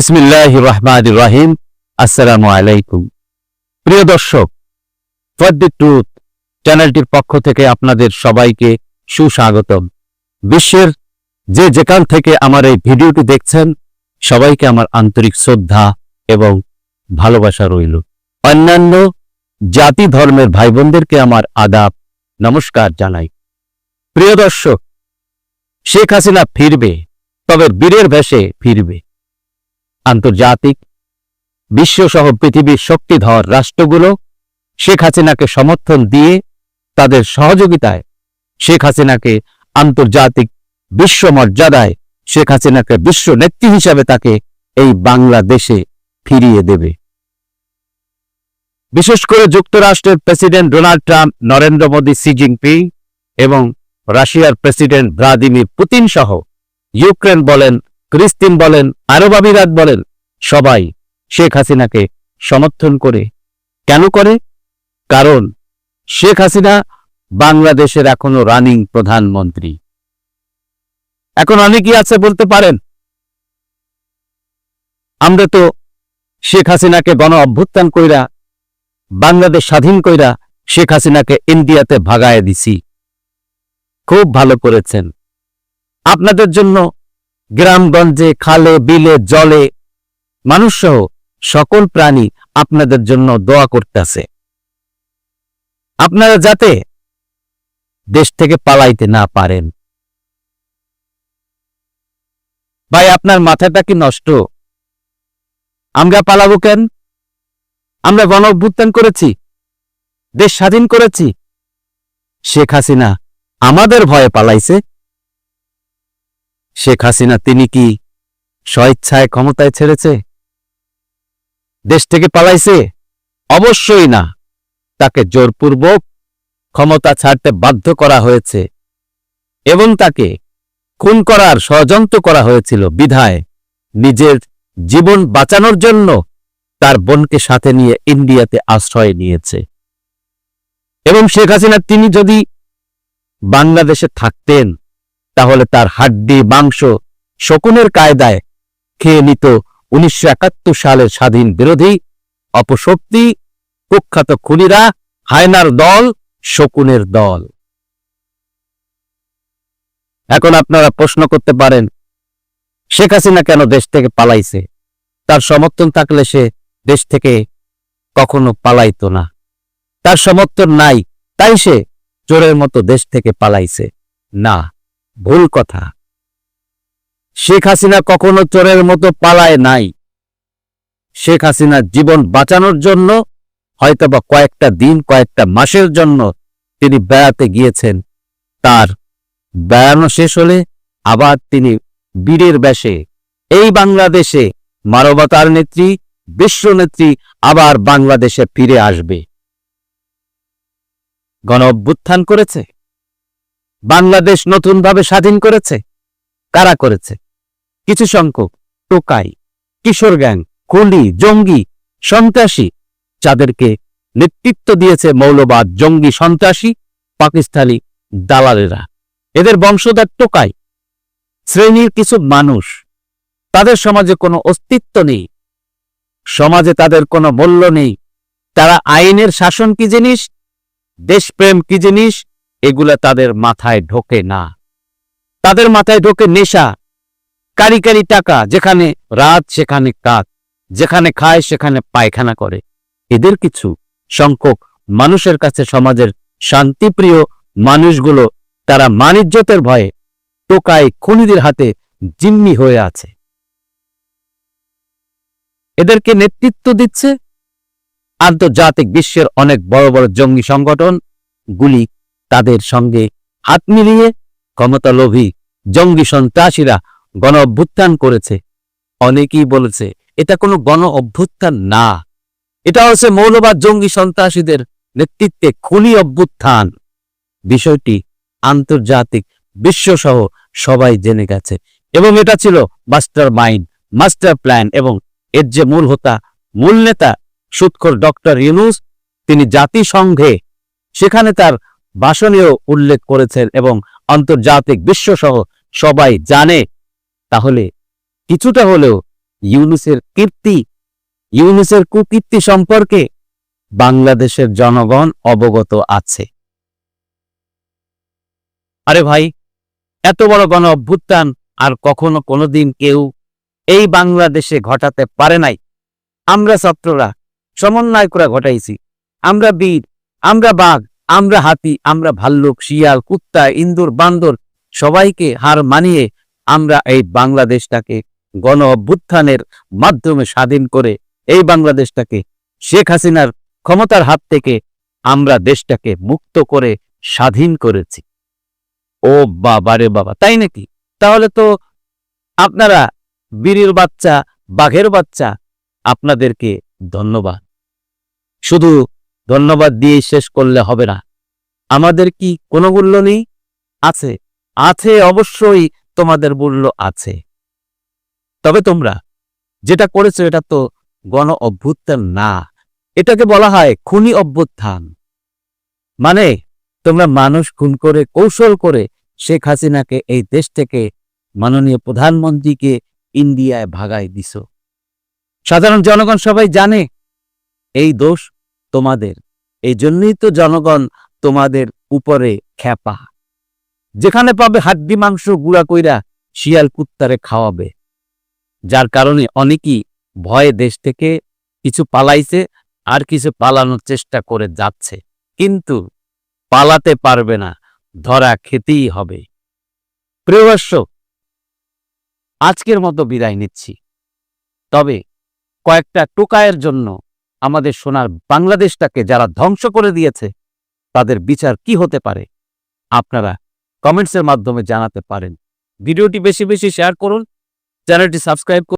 বিসমিল্লাহ রহমান রাহিম আসসালামু আলাইকুম প্রিয় দর্শক ফর দি ট্রুথ চ্যানেলটির পক্ষ থেকে আপনাদের সবাইকে সুস্বাগতম। বিশ্বের যে যেখান থেকে আমার এই ভিডিওটি দেখছেন, সবাইকে আমার আন্তরিক শ্রদ্ধা এবং ভালোবাসা রইল। অন্যান্য জাতি ধর্মের ভাই বোনদেরকে আমার আদাব, নমস্কার জানাই। প্রিয় দর্শক, শেখ হাসিনা ফিরবে, তবে বীরের ভেসে ফিরবে। আন্তর্জাতিক বিশ্বসহ পৃথিবীর শক্তিধর রাষ্ট্রগুলো শেখ হাসিনাকে সমর্থন দিয়ে তাদের সহযোগিতায় শেখ হাসিনাকে আন্তর্জাতিক বিশ্ব মর্যাদায় শেখ হাসিনাকে বিশ্ব নেত্রী হিসাবে তাকে এই বাংলাদেশে ফিরিয়ে দেবে। বিশেষ করে যুক্তরাষ্ট্রের president Donald Trump, Narendra Modi Xi Jinping এবং রাশিয়ার প্রেসিডেন্ট ভ্লাদিমির পুতিন সহ ইউক্রেন বলেন ক্রিস্তিন বলেন আরব আমিরাত বলেন, সবাই শেখ হাসিনাকে সমর্থন করে। কেন করে? কারণ শেখ হাসিনা বাংলাদেশের এখনও রানিং প্রধানমন্ত্রী। এখন অনেকেই আছে বলতে পারেন, আমরা তো শেখ হাসিনাকে গণ অভ্যুত্থান কইরা, বাংলাদেশ স্বাধীন কইরা শেখ হাসিনাকে ইন্ডিয়াতে ভাগায় দিছি। খুব ভালো করেছেন। আপনাদের জন্য গ্রামগঞ্জে খালে, বিলে, জলে মানুষসহ সকল প্রাণী আপনাদের জন্য দোয়া করতেছে। আপনারা যাতে দেশ থেকে পালাইতে না পারেন। ভাই, আপনার মাথাটা কি নষ্ট? আমরা পালাবো কেন? আমরা গণ করেছি, দেশ স্বাধীন করেছি। শেখ হাসিনা আমাদের ভয়ে পালাইছে শেখ হাসিনা তিনি কি স্বইচ্ছায় ক্ষমতায় ছেড়েছে? দেশ থেকে পালাইছে? অবশ্যই না। তাকে জোরপূর্বক ক্ষমতা ছাড়তে বাধ্য করা হয়েছে এবং তাকে খুন করার ষড়যন্ত্র করা হয়েছিল বিধায়। নিজের জীবন বাঁচানোর জন্য তার বোনকে সাথে নিয়ে ইন্ডিয়াতে আশ্রয় নিয়েছে। এবং শেখ হাসিনা তিনি যদি বাংলাদেশে থাকতেন তাহলে তার হাড্ডি, মাংস শকুনের কায়দায় খেয়ে নিত উনিশশো একাত্তর সালের স্বাধীন বিরোধী অপশক্তি কুখ্যাত খুনিরা, হায়নার দল, শকুনের দল। এখন আপনারা প্রশ্ন করতে পারেন, শেখ হাসিনা কেন দেশ থেকে পালাইছে? তার সমর্থন থাকলে সে দেশ থেকে কখনো পালাইতো না। তার সমর্থন নাই, তাই সে চোরের মতো দেশ থেকে পালাইছে। না। ভুল কথা। শেখ হাসিনা কখনো চোরের মতো পালায় নাই। শেখ হাসিনা জীবন বাঁচানোর জন্য, হয়তোবা কয়েকটা দিন, কয়েকটা মাসের জন্য তিনি বেড়াতে গিয়েছেন। তার বেড়ানো শেষ হলে আবার তিনি বীরের বেশে। এই বাংলাদেশে মানবতার নেত্রী, বিশ্ব নেত্রী আবার বাংলাদেশে ফিরে আসবে। গণ অভ্যুত্থান করেছে। বাংলাদেশ নতুনভাবে স্বাধীন করেছে? কারা করেছে? কিছু সংখ্যক টোকাই, কিশোর গ্যাং কুলি জঙ্গি, সন্ত্রাসী, যাদেরকে নেতৃত্ব দিয়েছে মৌলবাদ জঙ্গি সন্ত্রাসী পাকিস্তানি দালালেরা। এদের বংশধর টোকাই। শ্রেণির কিছু মানুষ। তাদের সমাজে কোনো অস্তিত্ব নেই। সমাজে তাদের কোনো মূল্য নেই। তারা আইনের শাসন কি জিনিস? দেশপ্রেম কি জিনিস? এগুলা তাদের মাথায় ঢোকে না। তাদের মাথায় ঢোকে নেশা, কারি কারি টাকা, যেখানে রাত, সেখানে কাত যেখানে খায়, সেখানে পায়খানা করে। এদের কিছু সংখ্যক মানুষের কাছে সমাজের শান্তিপ্রিয় মানুষগুলো তারা মানিজ্যতের ভয়ে টোকায় খুনিদের হাতে জিম্মি হয়ে আছে। এদেরকে নেতৃত্ব দিচ্ছে আন্তর্জাতিক বিশ্বের অনেক বড় বড় জঙ্গি সংগঠন, গুলি তাদের সঙ্গে হাত মিলিয়ে ক্ষমতালোভী জঙ্গি সন্ত্রাসীরা গণ অভ্যুত্থান করেছে। অনেকেই বলেছে, এটা কোনো গণ অভ্যুত্থান না। এটা হচ্ছে মৌলবাদ জঙ্গি সন্ত্রাসীদের নেতৃত্বে খুনি অভ্যুত্থান। বিষয়টি আন্তর্জাতিক বিশ্বসহ সবাই জেনে গেছে এবং এটা ছিল মাস্টার মাইন্ড মাস্টার প্ল্যান এবং এর যে মূল হোতা, মূল নেতা সুৎখর ডক্টর ইউনুস, তিনি জাতিসংঘে, সেখানে তার ভাষণেও উল্লেখ করেছেন এবং আন্তর্জাতিক বিশ্বসহ সবাই জানে। তাহলে কিছুটা হলেও ইউনুসের কীর্তি, ইউনুসের কুকীর্তি সম্পর্কে বাংলাদেশের জনগণ অবগত আছে। আরে ভাই, এত বড় গণ অভ্যুত্থান আর কখনো কোনোদিন কেউ এই বাংলাদেশে ঘটাতে পারে নাই। আমরা ছাত্ররা সমন্বয় করে ঘটাইছি। আমরা বীর, আমরা বাঘ আমরা হাতি, আমরা ভাল্লুক, শিয়াল, কুত্তা, ইন্দুর, বান্দর, সবাইকে হার মানিয়ে আমরা এই বাংলাদেশটাকে গণ অভ্যুত্থানের মাধ্যমে স্বাধীন করে এই বাংলাদেশটাকে শেখ হাসিনার ক্ষমতার হাত থেকে আমরা দেশটাকে মুক্ত করে স্বাধীন করেছি। ও বাবা রে বাবা, তাই নাকি? তাহলে তো আপনারা বীরের বাচ্চা, বাঘের বাচ্চা, আপনাদেরকে ধন্যবাদ। শুধু ধন্যবাদ দিয়ে শেষ করলে হবে না। আমাদের কি কোনো মূল্য নেই? আছে। আছে অবশ্যই তোমাদের মূল্য আছে। তবে তোমরা, যেটা করেছ এটা তো গণ অভ্যুত্থান না। এটাকে বলা হয় খুনি অভ্যুত্থান। মানে তোমরা মানুষ খুন করে, কৌশল করে শেখ হাসিনাকে এই দেশ থেকে মাননীয় প্রধানমন্ত্রীকে ইন্ডিয়ায় ভাগাই দিছ। সাধারণ জনগণ সবাই জানে, এই দোষ তোমাদের। এই জন্যই তো জনগণ তোমাদের উপরে খ্যাপা। যেখানে পাবে হাড্ডি মাংস গুড়া কইরা শিয়াল কুত্তারে খাওয়াবে। যার কারণে অনেকেই ভয়ে দেশ থেকে কিছু পালাইছে আর কিছু পালানোর চেষ্টা করে যাচ্ছে। কিন্তু পালাতে পারবে না, ধরা খেতেই হবে। প্রিয় দর্শক, আজকের মতো বিদায় নিচ্ছি। তবে কয়েকটা টোকায়ের জন্য আমাদের সোনার বাংলাদেশটাকে যারা ধ্বংস করে দিয়েছে, তাদের বিচার কি হতে পারে? আপনারা কমেন্টসের মাধ্যমে জানাতে পারেন। ভিডিওটি বেশি বেশি শেয়ার করুন, চ্যানেলটি সাবস্ক্রাইব